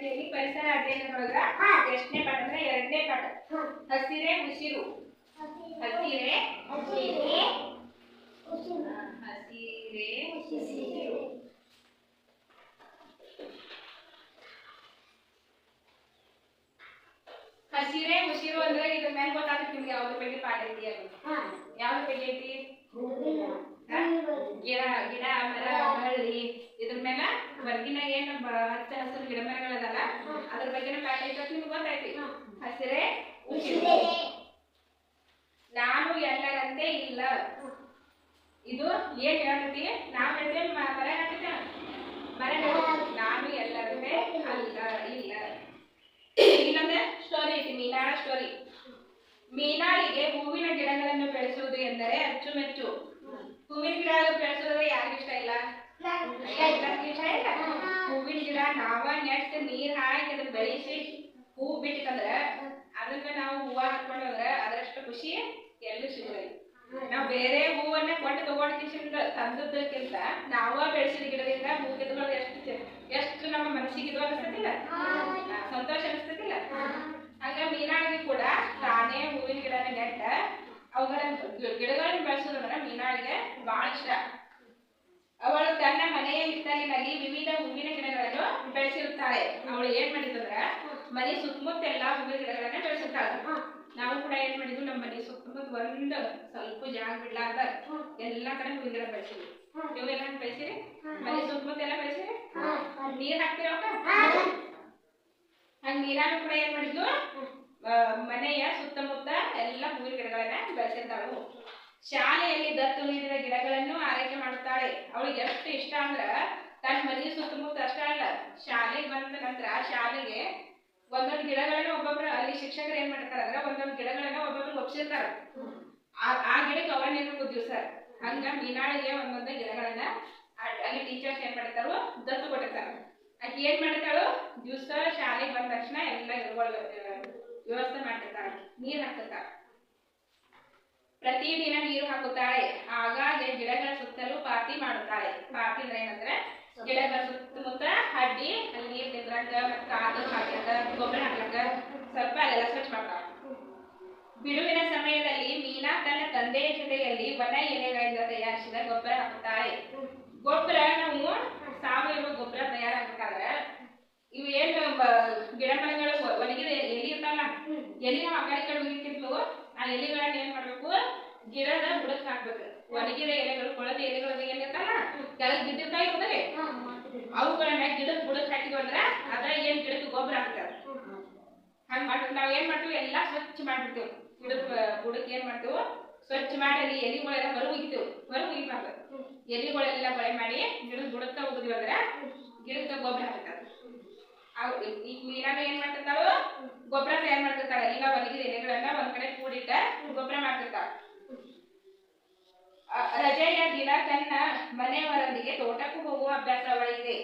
ತರಗತಿಯಲ್ಲಿ ಪರಿಸರ ಅಧ್ಯಯನದೊಳಗ ಎಷ್ಟನೇ ಪಾಠ ಅಂದ್ರೆ ಎರಡನೇ ಪಾಠ. ಹಸಿರೇ ಉಸಿರು. ಹಸಿರೇ ಹಸಿರೇ ಉಸಿರು. ಹಸಿರೇ ಉಸಿರು ಅಂದ್ರೆ ಇದ್ರ ಮೇಲೆ ಗೊತ್ತಾಗುತ್ತೆ ನಿಮ್ಗೆ ಯಾವ್ದ್ರ ಬಗ್ಗೆ ಪಾಠ ಐತಿ ಅದು ಯಾವ್ದ್ರ ಬಗ್ಗೆ ಐತಿ? ಹಾ? ಗಿಡ ಗಿಡ ಮರ ಬಳ್ಳಿ ಇದ್ರ ಮೇಲೆ ಹೊರಗಿನ ಏನ್ ಬ- ಹಚ್ಚ ಹಸಿರು ಗಿಡ ಮರಗಳದಲ್ಲ ಅದ್ರ ಬಗ್ಗೆ ಪಾಠ ಐತಿ ಅಂತ ನಿಮ್ಗೆ ಗೊತ್ತೈತಿ ಹಸಿರೇ ಉಸಿರು. ನಾನು ಎಲ್ಲರಂತೆ ಇಲ್ಲ. ಇದು ಏನ್ ಹೇಳ್ತೈತಿ ನಾವ್ ಹೇಳಿದ್ರೆ ಮ- ಮರ ಹಾಕಿದ ಮರ ನಾನು ಎಲ್ಲರಂತೆ ಅಲ್ಲ ಇಲ್ಲ. ಇಲ್ಲಂದ್ರೆ ಸ್ಟೋರಿ ಐತಿ ಮೀನಾಳ ಸ್ಟೋರಿ ಮೀನಾಳಿಗೆ ಹೂವಿನ ಗಿಡಗಳನ್ನು ಬೆಳೆಸುವುದು ಎಂದರೆ ಅಚ್ಚುಮೆಚ್ಚು. ಹೂವಿನ ಗಿಡ ಬೆಳೆಸೋದ್ರೆ ಯಾರಿಗೂ ಇಷ್ಟ ಇಲ್ಲ? ಇಷ್ಟ ಇಲ್ಲ ಹೂವಿನ ಗಿಡ, ನಾವ ನೆಟ್ ನೀರ್ ಹಾಕಿ ಅದನ್ನ ಬೆಳೆಸಿ ಹೂ ಬಿಟ್ಟಂದ್ರ ಅದನ್ನ ನಾವು ಹೂವ ಹಾಕೊಂಡು ಹೋದ್ರ ಅದರಷ್ಟು ಖುಷಿ ಎಲ್ಲೂ ಸಿಗಲ್ಲ ನಾವು ಬೇರೆ ಹೂವನ್ನ ಕೊಟ್ಟು ತಗೊಂಡ್ ಕಿಸಿಂದ ತಂದದ್ದಕ್ಕಿಂತ ನಾವ ಬೆಳೆಸಿದ ಗಿಡದಿಂದ ಹೂ ಗಿಡಗಳು ಎಷ್ಟು ಎಷ್ಟು ನಮ್ಮ ಮನಸ್ಸಿಗೆ ಇದು ಅನಿಸ್ತತಿಲ್ಲ? ಸಂತೋಷ ಅನಿಸ್ತತಿಲ್ಲ? ಹಂಗ ಮೀನಾಳಿಗೆ ಕೂಡ ತಾನೇ ಹೂವಿನ ಗಿಡನ ನೆಟ್ಟ ಅವುಗಳ ಗಿಡಗಳನ್ನ ಬೆಳೆಸೋದಂದ್ರ ಮೀನಾಳಿಗೆ ಬಹಳ ಇಷ್ಟ. ಅವಳು ತನ್ನ ಮನೆಯ ಹಿತ್ತಲಿನಲ್ಲಿ ವಿವಿಧ ಹೂವಿನ ಗಿಡಗಳನ್ನು ಬೆಳೆಸಿರುತ್ತಾಳೆ. ಅವಳು ಏನ್ ಮಾಡಿದಂದ್ರ ಮನೆ ಸುತ್ತಮುತ್ತೆಲ್ಲ ಹೂವಿನ ಗಿಡಗಳನ್ನ ಬೆಳೆಸುತ್ತಾಳೆ ನಾವು ಕೂಡ ಏನ್ ಮಾಡಿದ್ವಿ, ನಮ್ಮ ಮನೆ ಸುತ್ತಮುತ್ತ ಒಂದ್ ಸ್ವಲ್ಪ ಜಾಗ ಬಿಡ್ಲಾರ್ದ. ಎಲ್ಲಾ ಕಡೆ ಹೂವಿನ ಗಿಡ ಬೆಳೆಸಿದ್ವಿ. ನೀವೆಲ್ಲ ಬೆಳೆಸಿರಿ? ಮನೆ ಸುತ್ತಮುತ್ತ ಎಲ್ಲ ಬೆಳೆಸಿರಿ? ನೀರ್ ಹಾಕ್ತೀರ ಹಂಗ ನೀರಾನು ಕೂಡ ಏನ್ ಮಾಡಿದ್ವು ಮನೆಯ ಸುತ್ತಮುತ್ತ ಎಲ್ಲ ಹೂವಿನ ಗಿಡಗಳನ್ನ ಬೆಳೆಸಿರ್ತಾಳು. ಶಾಲೆಯಲ್ಲಿ ದತ್ತು ನೀಡಿದ ಗಿಡಗಳನ್ನು ಆರೈಕೆ ಮಾಡುತ್ತಾಳೆ. ಅವಳಿಗೆ ಎಷ್ಟು ಇಷ್ಟ ಅಂದ್ರ ತನ್ನ ಮನೆಯ ಸುತ್ತಮುತ್ತ ಅಷ್ಟೇ ಅಲ್ಲ, ಶಾಲೆಗೆ ಬಂದ ನಂತರ ಶಾಲೆಗೆ ಒಂದೊಂದು ಗಿಡಗಳನ್ನ ಒಬ್ಬೊಬ್ರು, ಅಲ್ಲಿ ಶಿಕ್ಷಕರು ಏನ್ ಮಾಡ್ತಾರ ಅಂದ್ರೆ ಒಂದೊಂದು ಗಿಡಗಳನ್ನ ಒಬ್ಬೊಬ್ರು ಒಪ್ಸಿರ್ತಾರ. ಆ- ಗಿಡಕ್ಕೆ ಅವರ ನೀರು ದಿವಸ ಹಂಗ ಮೀನಾಳಿಗೆ ಒಂದೊಂದು ಗಿಡಗಳನ್ನ ಅಲ್ಲಿ ಟೀಚರ್ಸ್ ಏನ್ ಮಾಡ್ತಾರೋ ದತ್ತು ಕೊಟ್ಟಿರ್ತಾರ. ಆಕೆ ಏನ್ ಮಾಡ್ತಾಳು ದಿವಸ ಶಾಲೆಗೆ ಬಂದ ತಕ್ಷಣ ಎಲ್ಲ ಗಿಡಗಳು ವ್ಯವಸ್ಥೆ ಮಾಡ್ತಿರ್ತಾಳ ನೀರ್ ಹಾಕುತ್ತಾಳೆ ಪ್ರತಿದಿನ ನೀರು ಹಾಕುತ್ತಾಳೆ ಆಗಾಗ ಗಿಡಗಳ ಸುತ್ತಲೂ ಪಾತಿ ಮಾಡುತ್ತಾಳೆ. ಪಾತಿ ಅಂದ್ರೆ ಏನಂದ್ರೆ, ಗಿಡಗಳ ಸುತ್ತಮುತ್ತ ಅಡ್ಡಿ ಅಲ್ಲಿ ನೀರ್ ತಿಂದ್ರಂಗ ಮತ್ತೆ ಕಾದು ಹಾಕ್ಲಾಕ ಗೊಬ್ಬರ ಹಾಕ್ಲಾಕ ಸ್ವಲ್ಪ ಅಲ್ಲೆಲ್ಲ ಸ್ವಚ್ಛ ಮಾಡ್ತಾಳೆ. ಬಿಡುವಿನ ಸಮಯದಲ್ಲಿ ಮೀನಾ ತನ್ನ ತಂದೆಯ ಜೊತೆಯಲ್ಲಿ ವನ ಎಲೆಗಳಿಂದ ತಯಾರಿಸಿದ ಗೊಬ್ಬರ ಹಾಕುತ್ತಾಳೆ. ಗೊಬ್ಬರ ನಾವು ಸಾವಯವ ಗೊಬ್ಬರ ತಯಾರಾಗಬೇಕಾದ್ರೆ ಇವು ಏನ್ ಬ- ಗಿಡ ಮರಗಳು ಒಣಗಿದ ಎಲಿ ಇರ್ತಾವಲ್ಲ ಎಲಿ ನಾವು ಆ ಕಡೆ ಈ ಕಡೆ ಆ ಎಲಿಗಳನ್ನ ಏನ್ ಮಾಡ್ಬೇಕು? ಗಿಡದ ಬುಡಕ್ ಹಾಕ್ಬೇಕು. ಒಣಗಿದ ಎಲೆಗಳು ಕೊಳದ ಎಲೆಗಳು ಏನಿರ್ತಾವಲ್ಲ ಕೆಳಗ್ ಬಿದ್ದಿರ್ತಾವ ಇರ್ತವೆ ಅವುಗಳನ್ನ ಗಿಡದ ಬುಡಕ್ ಹಾಕಿದ್ವಿ ಅಂದ್ರ ಅದ ಏನ್ ಗಿಡಕ್ಕೆ ಗೊಬ್ಬರ ಆಗ್ತದೆ ಹಂಗ ಮಾಡ್ತೀವಿ ನಾವ್ ಏನ್ ಮಾಡ್ತೀವಿ? ಎಲ್ಲಾ ಸ್ವಚ್ಛ ಮಾಡ್ಬಿಡ್ತೇವೆ. ಗಿಡದ ಬುಡಕ್ ಏನ್ ಮಾಡ್ತೇವೆ? ಸ್ವಚ್ಛ ಮಾಡಿ ಅಲ್ಲಿ ಎಲಿಗಳೆಲ್ಲ ಹೊರ ಉಗಿತೇವೆ ಹೊರ ಉಗಿಬಾರ್ದು ಎಲಿಗಳೆಲ್ಲ ಬಳೆ ಮಾಡಿ ಗಿಡದ ಬುಡಕ್ಕ ಹೋಗಿದ್ವಿ ಅಂದ್ರ ಗಿಡಕ್ಕ ಗೊಬ್ಬರ ಅವ್ ಈ ಮೀನಾಗ ಏನ್ ಮಾಡ್ತಿರ್ತಾವ ಗೊಬ್ಬರ ತಯಾರು ಮಾಡ್ತಿರ್ತಾವ ಈಗ ಒಣಗಿದ ಎಲೆಗಳನ್ನ ಒಂದ್ ಕಡೆ ಕೂಡಿಟ್ಟ ಗೊಬ್ಬರ ಮಾಡ್ತಿರ್ತಾವ ರಜೆಯ ದಿನ ತನ್ನ ಮನೆಯವರೊಂದಿಗೆ ತೋಟಕ್ಕೂ ಹೋಗುವ ಅಭ್ಯಾಸ ಅವಳಿಗೆ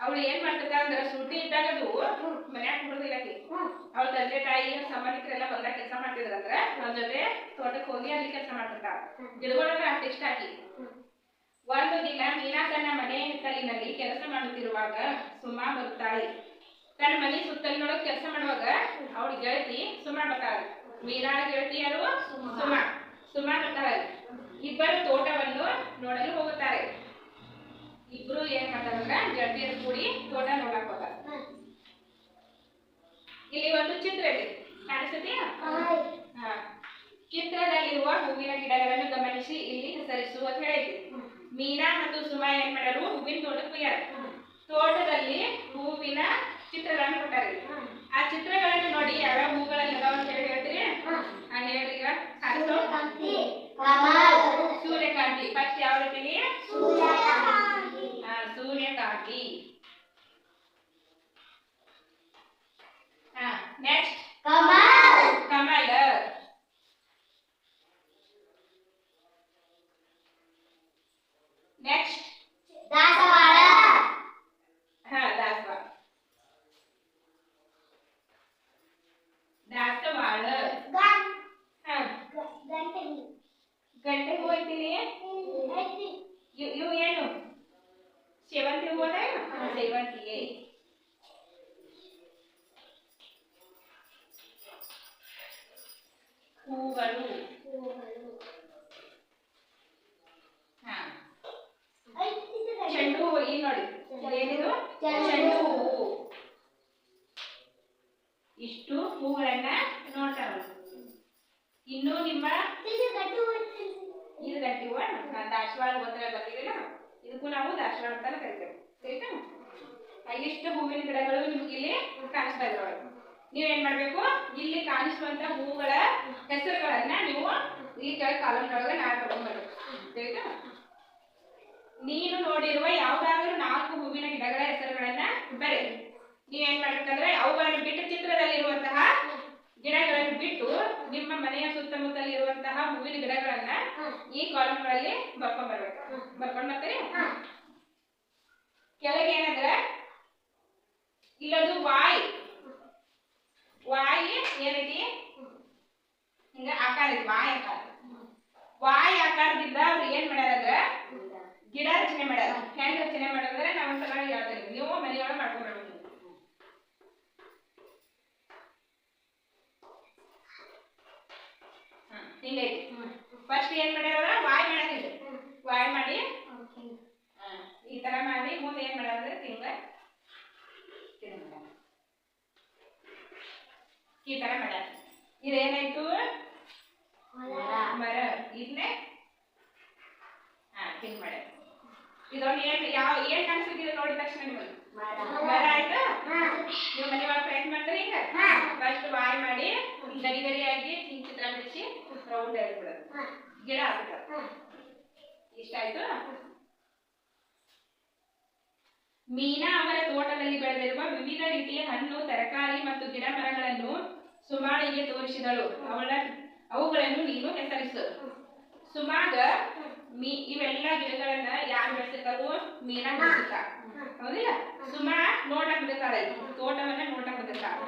ಅವಳು ಏನ್ ಮಾಡ್ತಿರ್ತಾಳ ಅಂದ್ರೆ ಸುಟ್ಟಿ ಇದ್ದಾಗ ಅದು ಮನ್ಯಾಗ ಕುಡುದಿಲ್ಲ ಅವ್ಳ ತಂದೆ ತಾಯಿ ಸಂಬಂಧಿಕರೆಲ್ಲ ಹೊಲ ಕೆಲಸ ಮಾಡ್ತಿದ್ರಂದ್ರ ಅವ್ರ ಜೊತೆ ತೋಟಕ್ಕೆ ಹೋಗಿ ಅಲ್ಲಿ ಕೆಲಸ ಮಾಡ್ತಿರ್ತಾಳ. ಗಿಡಗಳನ್ನ ಅಷ್ಟು ಇಷ್ಟ ಆಕಿ. ಒಂದು ದಿನ ಮೀನಾ ತನ್ನ ಮನೆ ಹಿತ್ತಲಿನಲ್ಲಿ ಕೆಲಸ ಮಾಡುತ್ತಿರುವಾಗ ಸುಮಾ ಬರುತ್ತಾಳೆ. ತನ್ನ ಮನೆ ಸುತ್ತಲಿನೊಳಗೆ ಕೆಲಸ ಮಾಡುವಾಗ ಅವಳ ಗೆಳತಿ ಸುಮಾ ಬರ್ತಾಳ. ಮೀನಾಳ ಗೆಳತಿ ಯಾರು? ಸುಮಾ. ಸುಮಾ. ಬರ್ತಾಳೆ. ಇಬ್ಬರು ತೋಟವನ್ನು ನೋಡಲು ಹೋಗುತ್ತಾರೆ. ಇಬ್ರು ಏನ್ ಮಾಡ್ತಾರಂದ್ರ ಗೆಳತಿಯರು ಕೂಡಿ ತೋಟ ನೋಡಕ್ ಹೋಗ್ತಾರೆ. ಇಲ್ಲಿ ಒಂದು ಚಿತ್ರ ಇದೆ. ಕಾಣಿಸುತ್ತೀಯಾ? ಹಾ. ಚಿತ್ರದಲ್ಲಿರುವ ಹೂವಿನ ಗಿಡಗಳನ್ನು ಗಮನಿಸಿ ಇಲ್ಲಿ ಹೆಸರಿಸು ಅಂತ ಹೇಳಿದ್ವಿ ಮೀನಾ ಮತ್ತು ಸುಮಾ ಏನ್ ಮಾಡಲು ಹೂವಿನ ತೋಟಕ್ಕೆ ಹೋಗ್ಯಾರ. ತೋಟದಲ್ಲಿ ಹೂವಿನ ಚಿತ್ರಗಳನ್ನು ಕೊಟ್ಟಾರೆ. ಆ ಚಿತ್ರಗಳನ್ನು ನೋಡಿ ಯಾವ ಹೂಗಳಲ್ಲಿ ಅದಾವ ಅಂತ ಹೇಳಿ ಹೇಳ್ತೀರಿ? ನಾನು ಹೇಳ್ರಿ ಈಗ. ಕಾಣಿಸು ಸೂರ್ಯಕಾಂತಿ ಫಸ್ಟ್ ಯಾವ ರೀತಿ ಸೂರ್ಯಕಾಂತಿ. ಹಾ ನೆಕ್ಸ್ಟ್ ಕಮಲ. ನೆಕ್ಸ್ಟ್ ನೋಡಿ. ಏನಿದು? ಚೆಂಡು ಹೂವು ಇಷ್ಟು ಹೂಗಳನ್ನ ನೋಡ್ತಾರ ಇನ್ನು ನಿಮ್ಮ ಇದು ಗಟ್ಟಿ ಹೂವ. ದಾಸವಾಳ ಓದ್ರ ಬಂದಿರಲ್ಲ ಇದಕ್ಕೂ ನಾವು ದಾಸವಾಳ ಅಂತಾನೆ ಕರಿತೇವೆ. ಸರಿತಾ? ಇಷ್ಟು ಹೂವಿನ ಗಿಡಗಳು ನಿಮ್ಗೆ ಇಲ್ಲಿ ಕಾಣಿಸ್ತಾ ಇದ್ರೊಳಗೆ ನೀವೇನ್ ಮಾಡ್ಬೇಕು? ಇಲ್ಲಿ ಕಾಣಿಸುವಂತ ಹೂಗಳ ಹೆಸರುಗಳನ್ನ ನೀವು ಈ ಕೆಳಗೆ ಕಾಲಮ್ನೊಳಗೆ ನಾಳೆ ತಗೊಂಡ್ಬರ್ಬೇಕು ಸರಿತಾ? ಯಾವ್ದಾದ್ರೂ ನಾಲ್ಕು ಹೂವಿನ ಗಿಡಗಳ ಹೆಸರುಗಳನ್ನ ಬರೆ. ನೀವೇನ್ ಮಾಡ್ಬೇಕಂದ್ರೆ ಅವುಗಳನ್ನು ಬಿಟ್ಟು ಚಿತ್ರದಲ್ಲಿರುವಂತಹ ಗಿಡಗಳನ್ನು ಬಿಟ್ಟು ನಿಮ್ಮ ಮನೆಯ ಸುತ್ತಮುತ್ತಲಿರುವಂತಹ ಹೂವಿನ ಗಿಡಗಳನ್ನ ಈ ಕಾಲಂಗಳಲ್ಲಿ ಬರ್ಕೊಂಡ್ ಬರ್ಬೇಕು. ಬರ್ಕೊಂಡ್ ಬರ್ತೀರಿ? ಕೆಳಗೆ ಏನಂದ್ರೆ ಇಲ್ಲದು ವಾಯಿ. ವಾಯಿ ಏನೈತಿ? ಹಿಂಗ ಆಕಾರ ಇದೆ ವಾಯಿ ಆಕಾರ. ವಾಯಿ ಆಕಾರದಿಂದ ಅವ್ರು ಏನ್ ಮಾಡ್ಯಾರ ಅಂದ್ರ ಗಿಡ ರಚನೆ ಮಾಡ್ಯಾರ ಹೆಂಗ್ ರಚನೆ ಮಾಡ್ಯಾರ ನಾವು ಒಂದ್ಸಲ ಹೇಳ್ತೇನೆ ನೀವು ಮನೆಯೊಳಗೆ ಮಾಡ್ಕೊಂಡ್ಬರ್ಬೇಕು ಹ್ಮ್, ಹಿಂಗೈತಿ ಫಸ್ಟ್ ಏನ್ ಮಾಡ್ಯಾರ ವಾಯ್ ಮಾಡ್ಯಾರ ವಾಯ್ ಮಾಡಿ ಹಾ, ಈ ತರ ಮಾಡಿ ಮುಂದೆ ಏನ್ ಮಾಡ್ಯಾರ ಅಂದ್ರೆ ಹಿಂಗ ಹಿಂಗ್ ಮಾಡ್ಯಾರ. ಈ ತರ ಮಾಡ್ಯಾರ ಇದೇನಾಯ್ತು ಮರ ಇದನ್ನೇ ಹಾ ಹಿಂಗ್ ಮಾಡ್ಯಾರ ಇದೊಂದು ಏನ್ ಯಾವ ಏನ್ ಕಾಣಿಸ್ತಿದೆ ನೋಡಿದ ತಕ್ಷಣ ನಿಮಗೆ ಮರ ಆಯ್ತಾ ನೀವು ಮನೆ ಒಳಗೆ ಪ್ರಯತ್ನ ಮಾಡ್ತಾರೆ ಈಗ? ಫಸ್ಟ್ ವಾಯ್ ಮಾಡಿ, ಗರಿ ಗರಿಯಾಗಿ ಹಿಂಗ್ ಚಿತ್ರ ಬಿಡಿಸಿ ರೌಂಡ್ ಹೇಳ್ಬಿಡೋದು ಗಿಡ ಆಗ್ಬಿಡೋದು ಇಷ್ಟ ಆಯ್ತು? ಮೀನಾ ಅವರ ತೋಟದಲ್ಲಿ ಬೆಳೆದಿರುವ ವಿವಿಧ ರೀತಿಯ ಹಣ್ಣು, ತರಕಾರಿ ಮತ್ತು ಗಿಡ ಮರಗಳನ್ನು ಸುಮಾಳಿಗೆ ತೋರಿಸಿದಳು. ಅವಳ ಅವುಗಳನ್ನು ನೀನು ಹೆಸರಿಸು. ಸುಮಾಗ ಮೀ ಇವೆಲ್ಲ ಗಿಡಗಳನ್ನ ಯಾರು ಬೆಳೆಸಿರ್ತಾರೋ ಮೀನಾ ಬೆಳೆಸಿರ್ತಾರ ಹೌದಿಲ್ಲ? ಬಿಡ್ತಾಳ ತೋಟವನ್ನ ನೋಡಕ್ ಯಾವ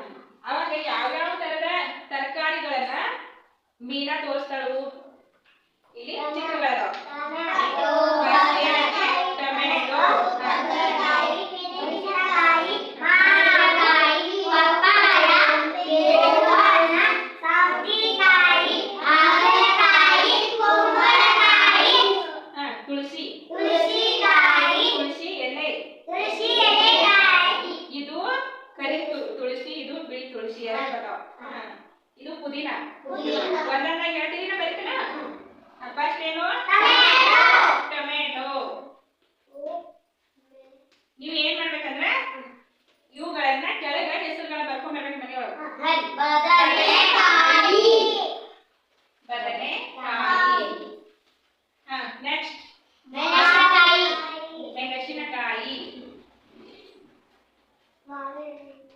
ಅವಾಗ ಯಾವ್ಯಾವ ತರದ ತರಕಾರಿಗಳನ್ನ ಮೀನಾ ತೋರಿಸ್ತಾಳು? ಇಲ್ಲಿ ಚಿತ್ರಗಳದಾವ ಟೊಮೆಟೊ ಹಾ ತುಳಸಿ ತುಳಸಿ ಎಲೆ ಇದು ಕರಿ ತು- ತುಳಸಿ ಇದು ಬಿಳಿ ತುಳಸಿ ಎರಡು ಬರ್ತಾವ ಹಾ. ಇದು ಪುದೀನ ಒಂದೊಂದಾಗಿ ಹೇಳ್ತೀನಿ ನಾ ಬರೀತೀನ ಫಸ್ಟ್ ಏನು ಟೊಮೆಟೊ ನೀವು ಏನ್ ಮಾಡ್ಬೇಕಂದ್ರೆ ಇವುಗಳನ್ನ ಕೆಳಗ ಹೆಸರುಗಳ ಬರ್ಕೊಂಡ್ಬರ್ಬೇಕು ಮನೆಯೊಳಗೆ ಬದನೆ ಕಾಯಿ ಹಾ ನೆಕ್ಸ್ಟ್ ಮೆಣಸಿನಕಾಯಿ ಹಾ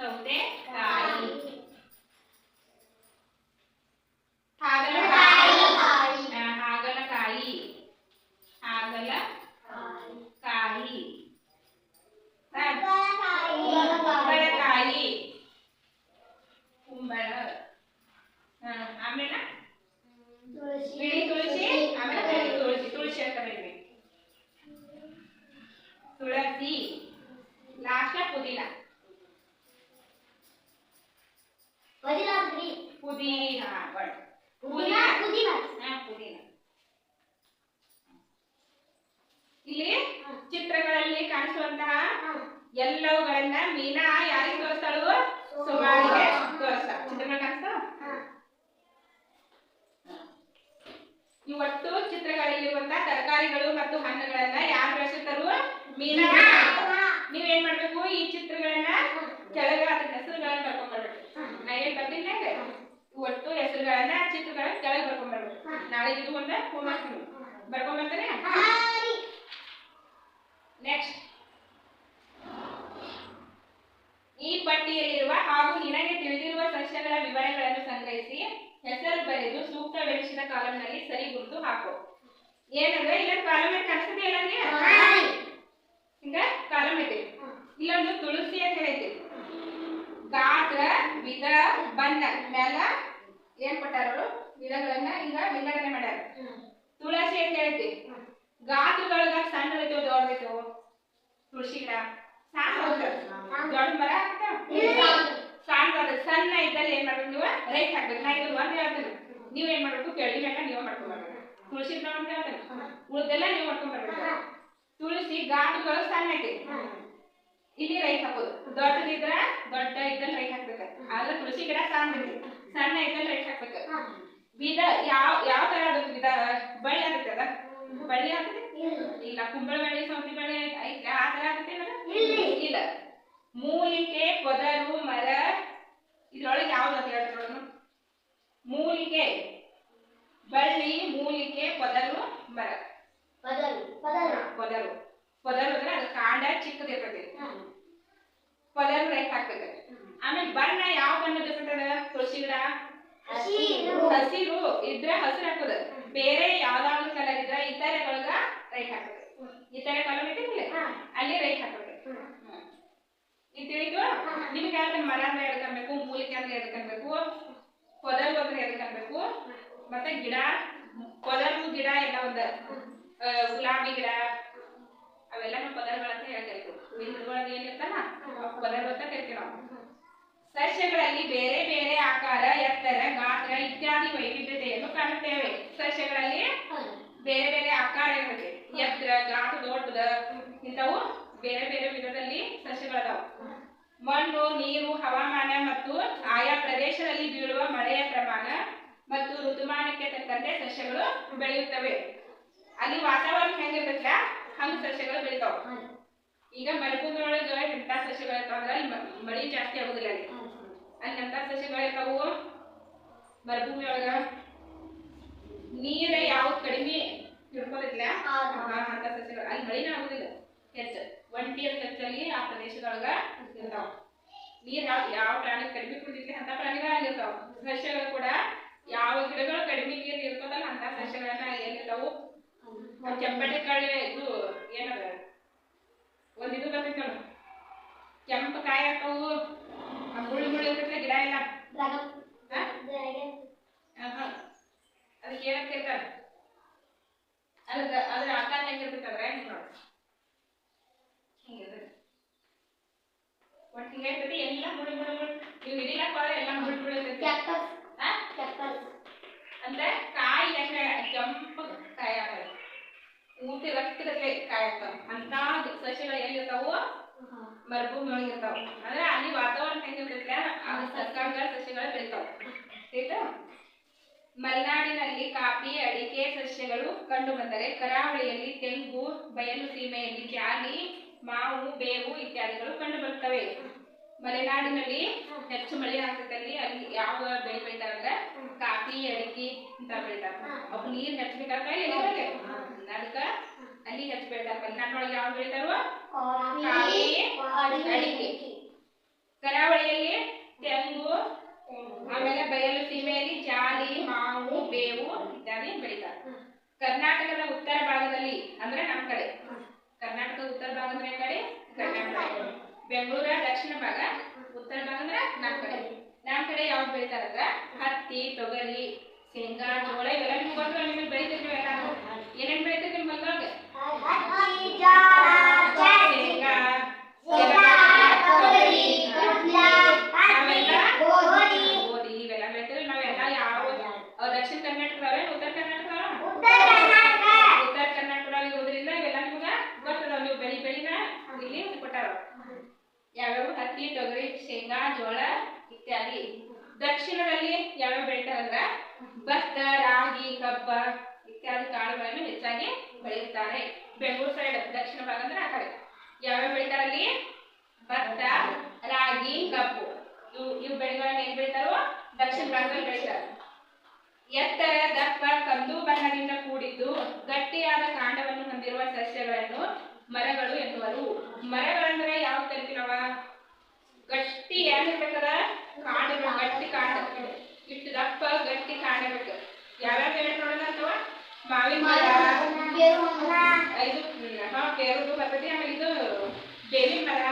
चौथे काय ಚಿತ್ರಗಳನ್ನ ಕೆಳಗೆ ಬರ್ಕೊಂಡ್ಬರ್ಬೇಕು ನಾಳೆ ಇದು ಒಂದ ಹೋಮ್ವರ್ಕ್ ಬರ್ಕೊಂಡ್ಬರ್ತಾನೆ ನೆಕ್ಸ್ಟ್ ಈ ಪಟ್ಟಿಯಲ್ಲಿರುವ ಹಾಗೂ ನಿನಗೆ ತಿಳಿದಿರುವ ಸಸ್ಯಗಳ ವಿವರಗಳನ್ನು ಸಂಗ್ರಹಿಸಿ ಹೆಸರು ಬರೆದು ಸೂಕ್ತ ಸೂಕ್ತವೆನಿಸಿದ ಕಾಲಂನಲ್ಲಿ ಸರಿ ಗುರುತು ಹಾಕು. ಏನಂದ್ರೆ ಇಲ್ಲ ಕಾಲಂ ಕಾಣಿಸ್ತದೆ ಇಲ್ಲ? ಹಿಂಗ ಕಾಲಂ ಇದೆ ಇಲ್ಲೊಂದು ತುಳಸಿ ಅಂತ ಹೇಳೈತಿ ಗಾತ್ರ ವಿಧ ಬಣ್ಣ ಮ್ಯಾಲ ಏನ್ ಕೊಟ್ಟಾರ ಅವರು ವಿಧಗಳನ್ನ ಹಿಂಗ ವಿಂಗಡಣೆ ಮಾಡ್ಯಾರ. ತುಳಸಿ ಅಂತ ಹೇಳ್ತಿ. ಗಾತ್ರದೊಳಗ ಸಣ್ಣ ಐತೋ ದೊಡ್ಡದೈತೋ ತುಳಸಿ ಗಿಡ ದೊಡ್ಡ. ಮರ ಸಣ್ಣ ಸಣ್ಣ ಇದ್ದಲ್ಲಿ ಏನ್ ಮಾಡ್ಬೇಕು ನೀವು? ರೈಟ್ ಹಾಕ್ಬೇಕು ನಾ ಇದ್ರ ಒಂದ್ ಹೇಳ್ತೇನೆ. ನೀವ್ ಏನ್ ಮಾಡ್ಬೇಕು? ಕೆಳಗಿನ ನೀವು ಮಾಡ್ಕೊಂಡ್ಬರ್ಬೇಕು ತುಳಸಿ ಗಿಡ ಅಂತ ಹೇಳ್ತೇನೆ. ಉಳ್ದೆಲ್ಲ ನೀವು ಮಾಡ್ಕೊಂಡ್ಬರ್ಬೇಕು ತುಳಸಿ ಗಾತ್ರಗಳು ಸಣ್ಣ ಐತಿ. ಇಲ್ಲಿ ರೈಟ್ ಹಾಕೋದು ದೊಡ್ಡದಿದ್ರ ದೊಡ್ಡ ಇದ್ದಲ್ಲಿ ರೈಟ್ ಹಾಕ್ಬೇಕು ಆದ್ರೆ ತುಳಸಿ ಗಿಡ ಐತಿ. ಸಣ್ಣ ಐತಲ್ಲ ರೈಟ್ ಹಾಕ್ಬೇಕು. ವಿಧ ಯಾವ ಯಾವ ತರ ಅದು ವಿಧ ಬಳ್ಳಿ ಆಗುತ್ತೆ ಅದ ಬಳ್ಳಿ ಆಗುತ್ತೆ? ಇಲ್ಲ. ಕುಂಬಳ ಬಳ್ಳಿ ಸೌತಿ ಬಳ್ಳಿ ಐತೆ. ಆ ತರ ಆಗುತ್ತೆ ಇಲ್ಲ. ಮೂಲಿಕೆ ಪೊದರು ಮರ. ಇದ್ರೊಳಗೆ ಯಾವ್ದು ಅಂತ ಹೇಳ್ತಾರೆ ಮೂಲಿಕೆ. ಬಳ್ಳಿ ಮೂಲಿಕೆ ಪೊದರು ಮರ. ಪೊದರು ಪೊದರು. ಅಂದ್ರೆ ಅದು ಕಾಂಡ ಚಿಕ್ಕದಿರ್ತದೆ. ಪೊದರು ರೈಟ್ ಹಾಕ್ಬೇಕು. ಆಮೇಲೆ ಬಣ್ಣ ಯಾವ ಬಣ್ಣದ ಇರ್ತದ ತುಳಸಿ ಗಿಡ? ಹಸಿರು. ಇದ್ರೆ ಹಸಿರು ಹಾಕೋದು. ಬೇರೆ ಯಾವ್ದಾದ್ರು ಕಲರ್ ಇದ್ರೆ ಒಳಗ ರೈಟ್ ಹಾಕೋದು. ಇತರೆ ಕಲರ್ ಇಟ್ಟಿಲ್ಲ ಅಲ್ಲಿ ರೈಟ್ ಹಾಕೋದು. ಇದು ತಿಳಿದು ನಿಮ್ಗೆ ಯಾವ್ದು ಮರ ಅಂದ್ರೆ ಎದ್ಕನ್ಬೇಕು ಮೂಲಿಕೆ ಅಂದ್ರೆ ಎದ್ಕನ್ಬೇಕು ಪೊದರ್ ಅಂದ್ರೆ ಎದ್ಕನ್ಬೇಕು ಮತ್ತೆ ಗಿಡ? ಪೊದರು ಗಿಡ ಎಲ್ಲ ಒಂದ ಗುಲಾಬಿ ಗಿಡ. ಅವೆಲ್ಲ ನಾವು ಪದರ್ಗಳಂತ ಹೇಳ್ತೀವಿ ಗಿಡಗಳನ್ನ ಏನಿರ್ತಲ್ಲ ಪದರ್ಗಳಂತ ಅಂತ ಕರಿತೀವಿ ನಾವು. ಸಸ್ಯಗಳಲ್ಲಿ ಬೇರೆ ಬೇರೆ ಆಕಾರ, ಎತ್ತರ, ಗಾತ್ರ ಇತ್ಯಾದಿ ವೈವಿಧ್ಯತೆಯನ್ನು ಕಾಣುತ್ತೇವೆ. ಸಸ್ಯಗಳಲ್ಲಿ ಬೇರೆ ಬೇರೆ ಆಕಾರ ಇರುತ್ತೆ. ಎತ್ತರ ಗಾತ್ರ ದೊಡ್ಡದ ಇಂಥವು ಬೇರೆ ಬೇರೆ ವಿಧದಲ್ಲಿ ಸಸ್ಯಗಳದಾವು. ಮಣ್ಣು, ನೀರು, ಹವಾಮಾನ ಮತ್ತು ಆಯಾ ಪ್ರದೇಶದಲ್ಲಿ ಬೀಳುವ ಮಳೆಯ ಪ್ರಮಾಣ ಮತ್ತು ಋತುಮಾನಕ್ಕೆ ತಕ್ಕಂತೆ ಸಸ್ಯಗಳು ಬೆಳೆಯುತ್ತವೆ. ಅಲ್ಲಿ ವಾತಾವರಣ ಹೆಂಗಿರ್ತೈತಲ್ಲ, ಹಂಗ ಸಸ್ಯಗಳು ಬೆಳಿತಾವ. ಈಗ ಮರುಭೂಮಿ ಒಳಗೆ ಎಂತ ಸಸ್ಯಗಳು ಅಂದ್ರೆ ಮಳಿ ಜಾಸ್ತಿ ಆಗುದಿಲ್ಲ ಅಲ್ಲಿ. ಅಲ್ಲಿ ಎಂತ ಸಸ್ಯಗಳು ಇರ್ತಾವು? ಮರುಭೂಮಿ ಒಳಗ ನೀರ ಯಾವ ಕಡಿಮೆ ಹಿಡ್ಕೋದಿಲ್ಲ ಅಂತ ಸಸ್ಯಗಳು ಅಲ್ಲಿ ಮಳಿನ ಆಗುದಿಲ್ಲ. ಹೆಚ್ಚು. ಒಂಟಿ ಅಂತ ಹೆಚ್ಚಾಗಿ ಆ ಪ್ರದೇಶದೊಳಗ ಇರ್ತಾವ. ನೀರ್ ಯಾವ ಯಾವ ಪ್ರಾಣಿ ಕಡಿಮೆ ಕುಡಿದಿಲ್ಲ ಅಂತ ಪ್ರಾಣಿಗಳು ಅಲ್ಲಿ ಇರ್ತಾವ ಸಸ್ಯಗಳು ಕೂಡ ಯಾವ ಗಿಡಗಳು ಕಡಿಮೆ ನೀರು ಇರ್ತದಲ್ಲ ಅಂತ ಸಸ್ಯಗಳನ್ನ ಏನಿರ್ತಾವು? ಕೆಂಪಟಿ ಕಳೆ ಇದು ಏನದ? ಒಂದಿದು ಬರ್ತೈತಿ ನೋಡು ಕೆಂಪು ಕಾಯಿ ಹಾಕವು. ಆ ಮುಳ್ಳು ಮುಳ್ಳು ಇರ್ತೈತಿ ಗಿಡ ಎಲ್ಲ. ಹಾ? ಆಹಾ. ಅದಕ್ಕೆ ಏನಂತ ಕರೀತಾರ ಅದ್ರ ಅದ್ರ ಆಕಾರ ಹೆಂಗಿರ್ತೈತಿ ಅದ್ರ ಹಿಂಗ್ ನೋಡು. ಹಿಂಗಿರ್ತೈತಿ. ಒಟ್ಟು ಹಿಂಗಾಗ್ತೈತಿ ಎಲ್ಲ ಮುಳ್ಳು ಮುಳ್ಳು ಮುಳ್ಳು. ನೀವು ಹಿಡಿಲಕ್ಕ ಹೋದ್ರೆ ಎಲ್ಲ ಮುಳ್ಳು ಮುಳ್ಳು ಇರ್ತೈತಿ. ಹಾ? ಅಂದ್ರೆ ಕಾಯಿ ಹೆಂಗ ಕೆಂಪು ಕಾಯಿ ಆಗಲ್ಲ. ಪೂರ್ತಿ ರಕ್ತಗಟ್ಲೆ ಕಾಯಿ ಆಗ್ತಾವ ಅಂತ ಸಸ್ಯಗಳು ಎಲ್ಲಿರ್ತಾವು ಮರುಭೂಮಿ ಒಳಗೆ ಇರ್ತಾವ ಅಂದ್ರೆ ಅಲ್ಲಿ ವಾತಾವರಣ ಹೆಂಗಿರ್ತೈತೆ ಆ ಸರ್ಕಾರಗಳ ಸಸ್ಯಗಳು ಬೆಳಿತಾವ. ಮಲೆನಾಡಿನಲ್ಲಿ ಕಾಫಿ, ಅಡಿಕೆ ಸಸ್ಯಗಳು ಕಂಡು ಬಂದರೆ ಕರಾವಳಿಯಲ್ಲಿ ತೆಂಗು, ಬಯಲು ಸೀಮೆಯಲ್ಲಿ ಜಾಲಿ ಮಾವು, ಬೇವು ಇತ್ಯಾದಿಗಳು ಕಂಡು ಬರ್ತವೆ. ಮಲೆನಾಡಿನಲ್ಲಿ ಹೆಚ್ಚು ಮಳೆ ಆಗ್ತದಲ್ಲಿ ಅಲ್ಲಿ ಯಾವ ಬೆಳೆ ಬೆಳಿತಾರ ಅಂದ್ರೆ ಕಾಫಿ, ಅಡಿಕೆ ಅಂತ ಬೆಳಿತಾರ. ಅವು ನೀರ್ ಹೆಚ್ಚಬೇಕಾದ್ರೆ ಅದಕ್ಕ ಅಲ್ಲಿ ಹೆಚ್ಚು ಬೆಳಿತಾರ ಮಲೆನಾಡಿನೊಳಗೆ ಯಾವ ಬೆಳಿತಾರೋ ಕರಾವಳಿಯಲ್ಲಿ ತೆಂಗು ಆಮೇಲೆ ಬಯಲು ಸೀಮೆಯಲ್ಲಿ ಜಾಲಿ ಮಾವು ಬೇವು ಇತ್ಯಾದಿ ಬೆಳಿತಾರೆ. ಕರ್ನಾಟಕದ ಉತ್ತರ ಭಾಗದಲ್ಲಿ ಅಂದ್ರೆ ನಮ್ಮ ಕಡೆ. ಕರ್ನಾಟಕದ ಉತ್ತರ ಭಾಗ ಅಂದ್ರೆ ಕಡೆ ಕರ್ನಾಟಕ. ಬೆಂಗಳೂರ ದಕ್ಷಿಣ ಭಾಗ ಉತ್ತರ ಭಾಗ ಅಂದ್ರೆ ನಮ್ಮ ಕಡೆ. ನಮ್ಮ ಕಡೆ ಯಾವ್ದು ಬೆಳಿತಾರ ಅಂದ್ರೆ ಹತ್ತಿ ತೊಗರಿ ಶೇಂಗಾ ಜೋಳ ಇವೆಲ್ಲ ನಿಮ್ಗೆ ಗೊತ್ತಿಲ್ಲ ನಿಮಗೆ ಬೆಳಿತೀರಿ ನೀವೆಲ್ಲ ಏನೇನ್ ಬೆಳಿತೀರಿ ನಿಮ್ಮ ಹೊಲ್ದಾಗ ದಕ್ಷಿಣ ಕರ್ನಾಟಕದವ್ರೆ ಉತ್ತರ ಕರ್ನಾಟಕದವ್ರ ಉತ್ತರ ಕರ್ನಾಟಕದಾಗ ಇರೋದ್ರಿಂದ ಇವೆಲ್ಲ ನಿಮ್ಗ ಗೊತ್ತದ ನೀವು ಬೆಳಿ ಬೆಳಿನ ಇಲ್ಲಿ ಕೊಟ್ಟಾರ ಯಾವ್ಯಾವ ಹತ್ತಿ ತೊಗರಿ ಶೇಂಗಾ ಜೋಳ ಇತ್ಯಾದಿ ದಕ್ಷಿಣದಲ್ಲಿ ಯಾವ್ಯಾವ ಬೆಳಿತಾರಂದ್ರ ಭತ್ತ ರಾಗಿ ಕಬ್ಬ ಇತ್ಯಾದಿ ಕಾಳುಗಳನ್ನು ಹೆಚ್ಚಾಗಿ ಬೆಳೆಯುತ್ತಾರೆ. ಬೆಂಗಳೂರು ಸೈಡ್, ದಕ್ಷಿಣ ಭಾಗ ಅಂದ್ರೆ ಆ ಕಡೆ. ಯಾವ್ಯಾವ ಬೆಳಿತಾರಲ್ಲಿ? ಭತ್ತ, ರಾಗಿ, ಕಬ್ಬು. ಇವು ಇವು ಬೆಳೆಗಳನ್ನ ಏನ್ ಬೆಳಿತಾರೋ, ದಕ್ಷಿಣ ಭಾಗದಲ್ಲಿ ಬೆಳಿತಾರೆ. ಎತ್ತರ, ದಪ್ಪ, ಕಂದು ಬಣ್ಣದಿಂದ ಕೂಡಿದ್ದು ಗಟ್ಟಿಯಾದ ಕಾಂಡವನ್ನು ಹೊಂದಿರುವ ಸಸ್ಯಗಳನ್ನು ಮರಗಳು ಎನ್ನುವರು. ಮರಗಳಂದ್ರೆ ಯಾವ ಕರಿತೀವಿ ನಾವ ಗಟ್ಟಿ ಏನಿರ್ಬೇಕದ ಕಾಂಡ, ಗಟ್ಟಿ ಕಾಂಡ. ಇಷ್ಟು ದಪ್ಪ, ಗಟ್ಟಿ ಕಾಂಡ ಬೇಕು ಯಾವ್ಯಾವ ಬೆಳೆ ನೋಡೋಣ ಅಥವಾ ಬಾವಿ ಮರ ಇದು ಹಾ ಪೇರು ಬರ್ತೈತಿ ಆಮೇಲೆ ಇದು ಬೇವಿನ ಮರ.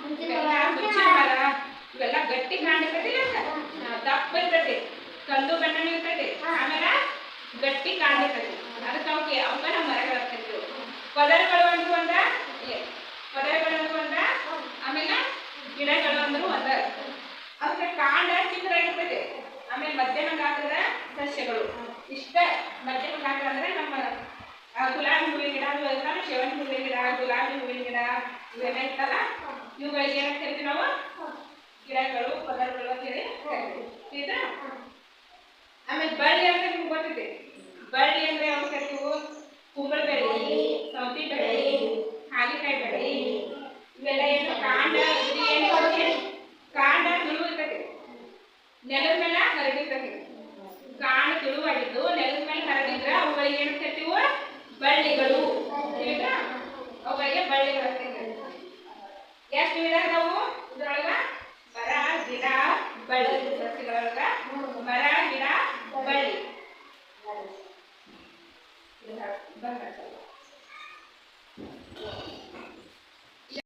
ಹುಂಚಿ ಮರ. ಇವೆಲ್ಲ ಗಟ್ಟಿ ಕಾಣಿರ್ತೈತಿ ದಪ್ಪ ಇರ್ತೈತಿ ಕಂದು ಬಣ್ಣ ಇರ್ತೈತಿ ಆಮೇಲೆ ಗಟ್ಟಿ ಕಾಣಿರ್ತೈತಿ ಅದಕ್ಕೆ ಅವಕ್ಕೆ ಅವಕ್ಕ ಮರಗಳು ಪದರಗಳು ಅಂತೂ ಅಂದ್ರ